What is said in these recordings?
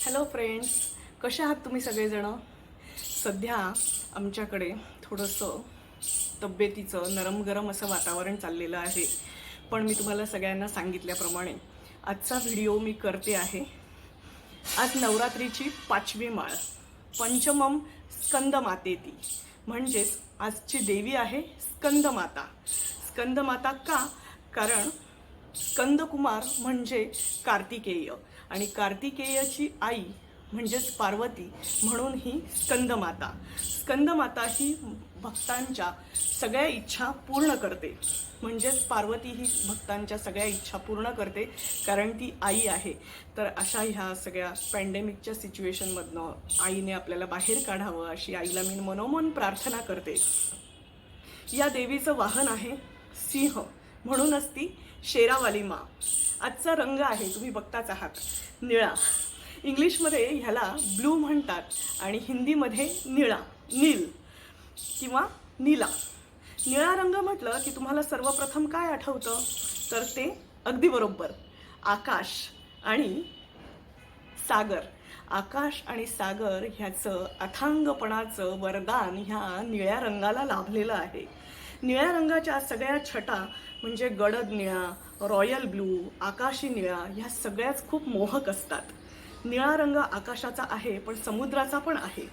Hello friends कसे आहात तुम्ही सगळेजणं? सध्या आमच्याकडे थोडंसं तब्येतीचं नरम गरम असं वातावरण चाललेलं आहे. पण मी तुम्हाला सगळ्यांना सांगितल्याप्रमाणे आजचा व्हिडिओ मी करते आहे. आज नवरात्रीची पाचवी माळ. पंचमम स्कंदमातेती. म्हणजेच आजची देवी आहे स्कंदमाता. स्कंदमाता का? कारण स्कंदकुमार म्हणजे कार्तिकेय. आणि कार्तिकेयची आई म्हणजेच पार्वती म्हणून ही स्कंदमाता. स्कंदमाता ही भक्तांच्या सगळ्या इच्छा पूर्ण करते. म्हणजेच पार्वती ही भक्तांच्या सगळ्या इच्छा पूर्ण करते कारण ती आई आहे. तर अशा ह्या सगळ्या पॅन्डेमिकच्या सिच्युएशनमधनं आईने आपल्याला बाहेर काढावं अशी आईला मी मनोमन प्रार्थना करते. या देवीचं वाहन आहे सिंह. म्हणूनच ती शेरावाली मा. आजचा रंग आहे तुम्ही बघताच आहात. निळा. इंग्लिशमध्ये ह्याला ब्लू म्हणतात आणि हिंदीमध्ये निळा नील किंवा नीला. निळा रंग म्हटलं की तुम्हाला सर्वप्रथम काय आठवतं? तर ते अगदी बरोबर. आकाश आणि सागर. आकाश आणि सागर ह्याचं अथांगपणाचं वरदान ह्या निळ्या रंगाला लाभलेलं आहे. निळ्या रंगाच्या सगळ्या छटा म्हणजे गडद निळा रॉयल ब्लू आकाशी निळा ह्या सगळ्याच खूप मोहक असतात. निळा रंग आकाशाचा आहे पण समुद्राचा पण आहे.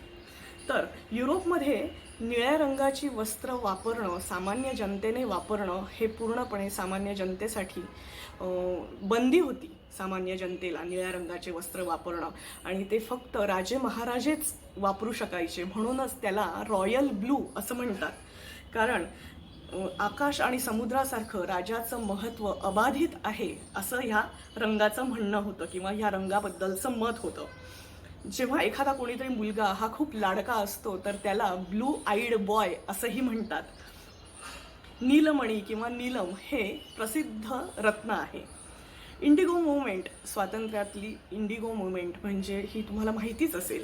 तर युरोपमध्ये निळ्या रंगाची वस्त्र वापरणं सामान्य जनतेने वापरणं हे पूर्णपणे सामान्य जनतेसाठी बंदी होती सामान्य जनतेला निळ्या रंगाचे वस्त्र वापरणं. आणि ते फक्त राजे महाराजेच वापरू शकायचे म्हणूनच त्याला रॉयल ब्लू असं म्हणतात. कारण आकाश आणि समुद्रासारखं राजाचं महत्त्व अबाधित आहे असं ह्या रंगाचं म्हणणं होतं किंवा ह्या रंगाबद्दलचं मत होतं. जेव्हा एखादा कोणीतरी मुलगा हा खूप लाडका असतो तर त्याला ब्लू आईड बॉय असंही म्हणतात. नीलमणी किंवा नीलम हे प्रसिद्ध रत्न आहे. इंडिगो मुवमेंट स्वातंत्र्यातली इंडिगो मुवमेंट म्हणजे ही तुम्हाला माहितीच असेल.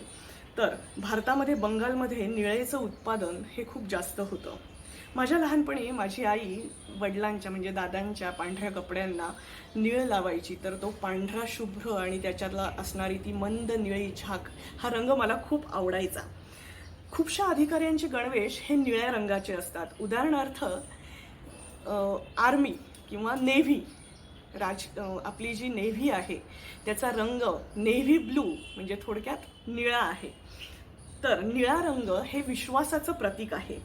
तर भारतामध्ये बंगालमध्ये निळेचं उत्पादन हे खूप जास्त होतं. माझ्या लहानपणी माझी आई वडिलांच्या म्हणजे दादांच्या पांढऱ्या कपड्यांना निळ लावायची. तर तो पांढरा शुभ्र आणि त्याच्यातला असणारी ती मंद निळी झाक हा रंग मला खूप आवडायचा. खूपशा अधिकाऱ्यांचे गणवेश हे निळ्या रंगाचे असतात. उदाहरणार्थ आर्मी किंवा नेव्ही राज आपली जी नेव्ही आहे त्याचा रंग नेव्ही ब्लू म्हणजे थोडक्यात निळा आहे. तर निळा रंग हे विश्वासाचं प्रतीक आहे.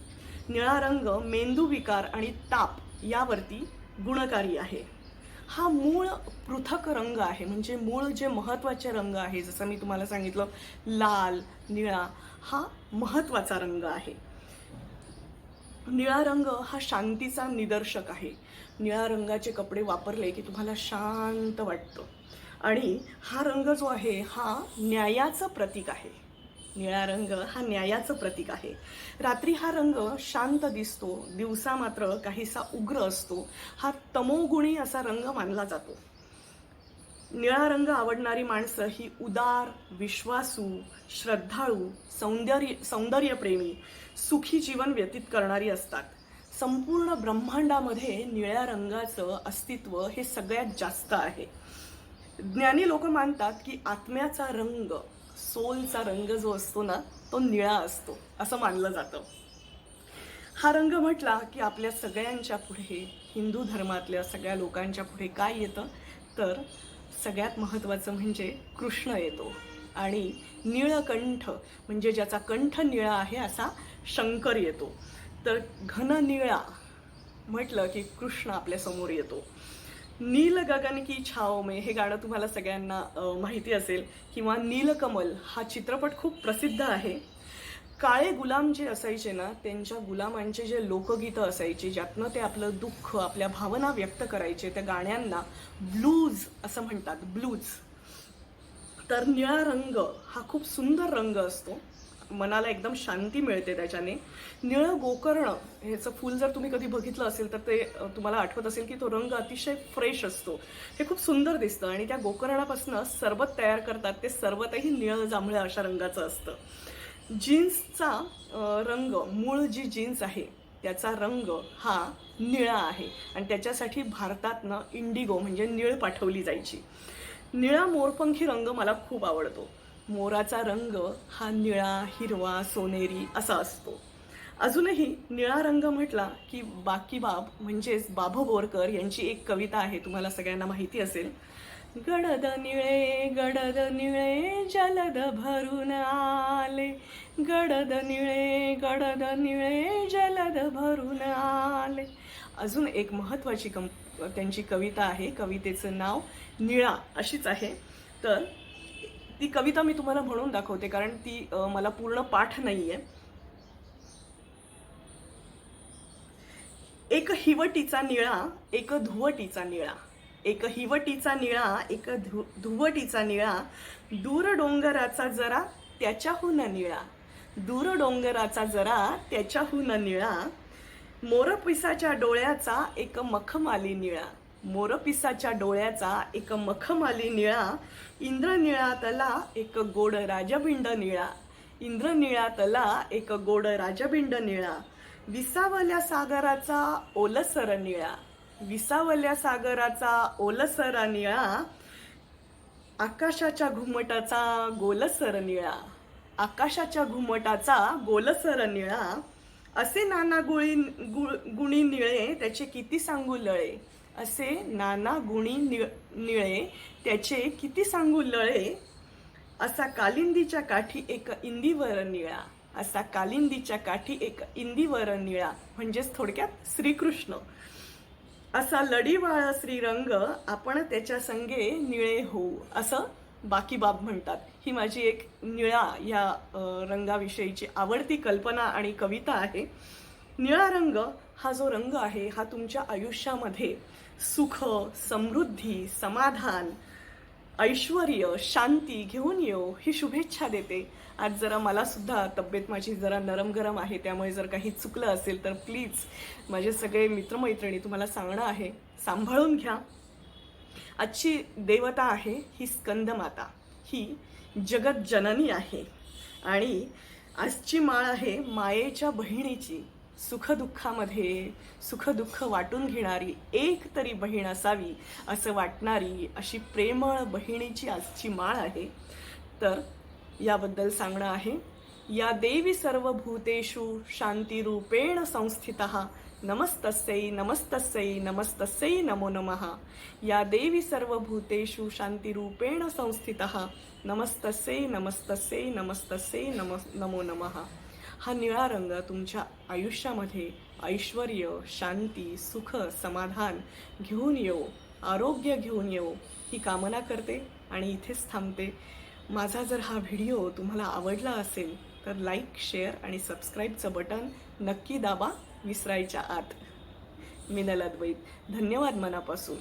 निळा रंग मेंदू विकार आणि ताप यावरती गुणकारी आहे. हा मूळ पृथक रंग आहे. म्हणजे मूळ जे महत्त्वाचे रंग आहे जसं मी तुम्हाला सांगितलं लाल निळा हा महत्त्वाचा रंग आहे. निळा रंग हा शांतीचा निदर्शक आहे. निळ्या रंगाचे कपडे वापरले की तुम्हाला शांत वाटतं. आणि हा रंग जो आहे हा न्यायाचं प्रतीक आहे. निळा रंग हा न्यायाचं प्रतीक आहे. रात्री हा रंग शांत दिसतो. दिवसा मात्र काहीसा उग्र असतो. हा तमोगुणी असा रंग मानला जातो. निळा रंग आवडणारी माणसं ही उदार विश्वासू श्रद्धाळू सौंदर्य सौंदर्यप्रेमी सुखी जीवन व्यतीत करणारी असतात. संपूर्ण ब्रह्मांडामध्ये निळ्या रंगाचं अस्तित्व हे सगळ्यात जास्त आहे. ज्ञानी लोक मानतात की आत्म्याचा रंग सोलचा रंग जो असतो ना तो निळा असतो असं मानलं जातं. हा रंग म्हटला की आपल्या सगळ्यांच्या पुढे हिंदू धर्मातल्या सगळ्या लोकांच्या पुढे काय येतं? तर सगळ्यात महत्त्वाचं म्हणजे कृष्ण येतो. आणि निळकंठ म्हणजे ज्याचा कंठ निळा आहे असा शंकर येतो. तर घन निळा म्हटलं की कृष्ण आपल्यासमोर येतो. नील गगन की छाव में हे गाणं तुम्हाला सगळ्यांना माहिती असेल किंवा नीलकमल हा चित्रपट खूप प्रसिद्ध आहे. काळे गुलाम जे असायचे ना त्यांच्या गुलामांचे जे लोकगीतं असायची ज्यातनं ते आपलं दुःख आपल्या भावना व्यक्त करायचे त्या गाण्यांना ब्लूज असं म्हणतात ब्लूज. तर निळा रंग हा खूप सुंदर रंग असतो. मनाला एकदम शांती मिळते त्याच्याने. निळं गोकर्ण ह्याचं फूल जर तुम्ही कधी बघितलं असेल तर ते तुम्हाला आठवत असेल की तो रंग अतिशय फ्रेश असतो. हे खूप सुंदर दिसतं आणि त्या गोकर्णापासून सरबत तयार करतात. ते सरबतही निळं जांभळ्या अशा रंगाचं असतं. जीन्सचा रंग मूळ जी जीन्स आहे त्याचा रंग हा निळा आहे आणि त्याच्यासाठी भारतातनं इंडिगो म्हणजे निळ पाठवली जायची. निळा मोरपंखी रंग मला खूप आवडतो. मोराचा रंग हा निळा हिरवा सोनेरी असा असतो. अजूनही निळा रंग म्हटला की बाकी बाब म्हणजेच बाभ बोरकर यांची एक कविता आहे तुम्हाला सगळ्यांना माहिती असेल. गडद निळे गडद निळे जलद भरून आले. गडद निळे गडद निळे जलद भरून आले. अजून एक महत्वाची कम त्यांची कविता आहे कवितेचं नाव निळा अशीच आहे. तर ती कविता मी तुम्हाला म्हणून दाखवते कारण ती मला पूर्ण पाठ नाही आहे एक हिवटीचा निळा एक धुवटीचा निळा. एक हिवटीचा निळा एक धु धुवटीचा निळा. दूर डोंगराचा जरा त्याच्याहून निळा. दूर डोंगराचा जरा त्याच्याहून निळा. मोरपिसाच्या डोळ्याचा एक मखमाली निळा. मोरपिसाच्या डोळ्याचा एक मखमाली निळा इंद्रनिळा तला एक गोड राजबिंड निळा इंद्रनिळा तला एक गोड राजबिंड निळा विसावल्या सागराचा ओलसर निळा विसावल्या सागराचा ओलसर निळा आकाशाच्या घुमटाचा गोलसर निळा आकाशाच्या घुमटाचा गोलसर निळा असे नाना गुळी गुळ- गुणी निळे त्याचे किती सांगू लळे. असे नाना गुणी निळ- निळे त्याचे किती सांगू लळे? असा कालिंदीच्या काठी एक इंदीवर निळा असा कालिंदीच्या काठी एक इंदीवर निळा म्हणजेच थोडक्यात श्रीकृष्ण. असा लढीवाळा श्रीरंग आपण त्याच्या संगे निळे होऊ असं बाकी बाब म्हणतात. ही माझी एक निळा या रंगाविषयीची आवडती कल्पना आणि कविता आहे. निळा रंग हा जो रंग आहे हा तुमच्या आयुष्यामध्ये सुख समृद्धी समाधान ऐश्वर शांती घेऊन येऊ ही शुभेच्छा देते. आज जरा मला सुद्धा तब्येत माझी जरा नरम गरम आहे त्यामुळे जर काही चुकलं असेल तर प्लीज माझे सगळे मित्रमैत्रिणी तुम्हाला सांगणं आहे सांभाळून घ्या. आजची देवता आहे ही स्कंदमाता. ही जगत जननी आहे. आणि आजची माळ आहे मायेच्या बहिणीची. सुखदुःखामध्ये सुखदुःख वाटून घेणारी एक तरी बहीण असावी असं वाटणारी अशी प्रेमळ बहिणीची आजची माळ आहे. तर याबद्दल सांगणं आहे. या देवी सर्व भूतेषु शांतिरूपेण संस्थित. नमस्तस्यै नमस्तस्यै नमस्तस्यै नमो नमः. या देवी सर्व भूतेषु शांतिरूपेण संस्थित. नमस्तस्यै नमस्तस्यै नमस्तस्यै नम नमो नमः. हा निळा रंग तुमच्या आयुष्यामध्ये ऐश्वर शांती सुख समाधान घेऊन येऊ आरोग्य घेऊन येऊ ही कामना करते आणि इथेच थांबते. माझा जर हा व्हिडिओ तुम्हाला आवडला असेल तर लाईक शेअर आणि सबस्क्राईबचं बटन नक्की दाबा विसरायच्या आत. मिनल अद्वैत धन्यवाद मनापासून.